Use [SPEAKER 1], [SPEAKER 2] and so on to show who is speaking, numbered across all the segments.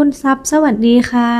[SPEAKER 1] คุณทรัพย์สวัสดีค่ะ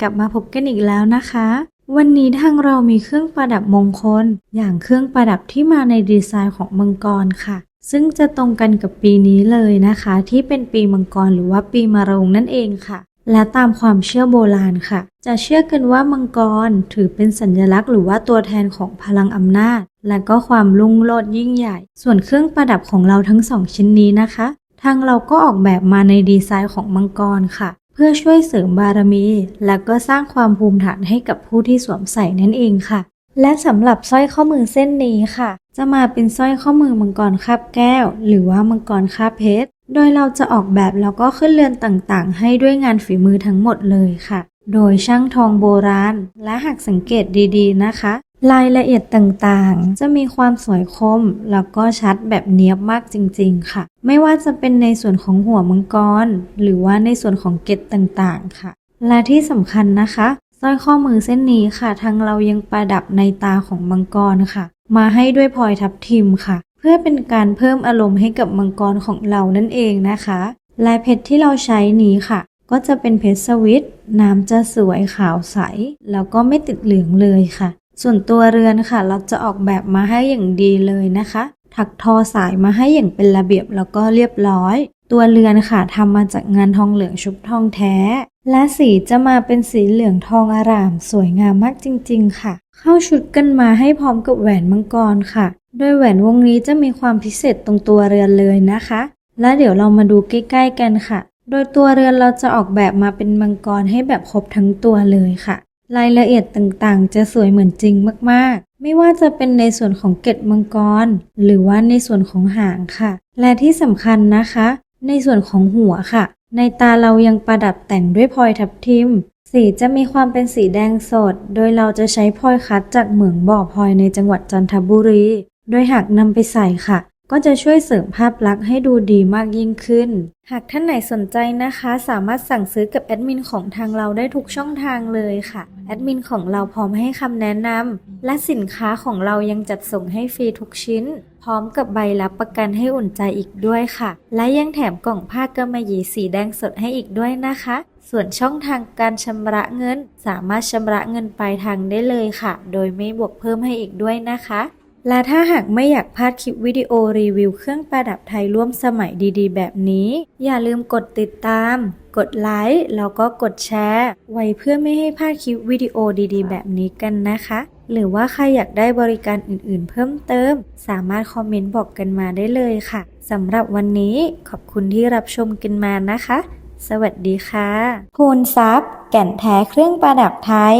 [SPEAKER 1] กลับมาพบกันอีกแล้วนะคะ วันนี้ทางเรามีเครื่องประดับมงคล อย่างเครื่องประดับที่มาในดีไซน์ของมังกรค่ะ ซึ่งจะตรงกันกับปีนี้เลยนะคะ ที่เป็นปีมังกรหรือว่าปีมะโรงนั่นเองค่ะ และตามความเชื่อโบราณค่ะ จะเชื่อกันว่ามังกรถือเป็นสัญลักษณ์หรือว่าตัวแทนของพลังอำนาจ และก็ความรุ่งโรจน์ยิ่งใหญ่ ส่วนเครื่องประดับของเราทั้งสองชิ้นนี้นะคะทางเราก็ออกแบบมาในดีไซน์ของมังกรค่ะ เพื่อช่วยเสริมบารมี และก็สร้างความภูมิฐานให้กับผู้ที่สวมใส่นั่นเองค่ะ และสำหรับสร้อยข้อมือเส้นนี้ค่ะ จะมาเป็นสร้อยข้อมือมังกรคาบแก้ว หรือว่ามังกรคาบเพชร โดยเราจะออกแบบแล้วก็ขึ้นเรือนต่างๆ ให้ด้วยงานฝีมือทั้งหมดเลยค่ะ โดยช่างทองโบราณ และหากสังเกตดีๆนะคะ รายละเอียดต่างๆ จะมีความสวยคม แล้วก็ชัดแบบเนี้ยบมากจริง ๆ ค่ะ ไม่ว่าจะเป็นในส่วนของหัวมังกร หรือว่าในส่วนของเกล็ดต่างๆ ค่ะ และที่สำคัญนะคะสร้อยข้อมือเส้นนี้ค่ะ ทางเรายังประดับในตาของมังกรค่ะ มาให้ด้วยพลอยทับทิมค่ะ เพื่อเป็นการเพิ่มอารมณ์ให้กับมังกรของเรานั่นเองนะคะลายเพชรที่เราใช้นี้ค่ะ ก็จะเป็นเพชรสวิตน้ำจะสวยขาวใส แล้วก็ไม่ติดเหลืองเลยค่ะ ส่วนตัวเรือนค่ะ เราจะออกแบบมาให้อย่างดีเลยนะคะ ถักทอสายมาให้อย่างเป็นระเบียบแล้วก็เรียบร้อย ตัวเรือนค่ะทำมาจากงานทองเหลืองชุบทองแท้ และสีจะมาเป็นสีเหลืองทองอร่าม สวยงามมากจริง ๆ ค่ะ เข้าชุดกันมาให้พร้อมกับแหวนมังกรค่ะ โดยแหวนวงนี้จะมีความพิเศษตรงตัวเรือนเลยนะคะ และเดี๋ยวเรามาดูใกล้ ๆ กันค่ะ โดยตัวเรือนเราจะออกแบบมาเป็นมังกรให้แบบครบทั้งตัวเลยค่ะ รายละเอียดต่างๆ จะสวยเหมือนจริงมากๆ ไม่ว่าจะเป็นในส่วนของเกล็ดมังกร หรือว่าในส่วนของหางค่ะ และที่สำคัญนะคะ ในส่วนของหัวค่ะ ในตาเรายังประดับแต่งด้วยพลอยทับทิม สีจะมีความเป็นสีแดงสด โดยเราจะใช้พลอยคัดจากเหมืองบ่อพลอยในจังหวัดจันทบุรี โดยหากนำไปใส่ค่ะ ก็จะช่วยเสริมภาพลักษณ์ให้ดูดีมากยิ่งขึ้น หากท่านไหนสนใจนะคะ สามารถสั่งซื้อกับแอดมินของทางเราได้ทุกช่องทางเลยค่ะ แอดมินของเราพร้อมให้คำแนะนำและสินค้าของเรายังจัดส่งให้ฟรีทุกชิ้น พร้อมกับใบรับประกันให้อุ่นใจอีกด้วยค่ะ และยังแถมกล่องผ้ากำมะหยี่สีแดงสดให้อีกด้วยนะคะ ส่วนช่องทางการชำระเงิน สามารถชำระเงินปลายทางได้เลยค่ะ โดยไม่บวกเพิ่มให้อีกด้วยนะคะ และถ้าหากไม่อยากพลาดคลิปวิดีโอรีวิวเครื่องประดับไทยร่วมสมัยดีๆ แบบนี้ อย่าลืมกดติดตาม กดไลค์แล้วก็กดแชร์ ไว้เพื่อไม่ให้พลาดคลิปวิดีโอดีๆ แบบนี้กันนะคะ หรือว่าใครอยากได้บริการอื่นๆ เพิ่มเติม สามารถคอมเมนต์บอกกันมาได้เลยค่ะสำหรับวันนี้ขอบคุณที่รับชมกันมานะคะ สวัสดีค่ะคูณทรัพย์แก่นแท้เครื่องประดับไทย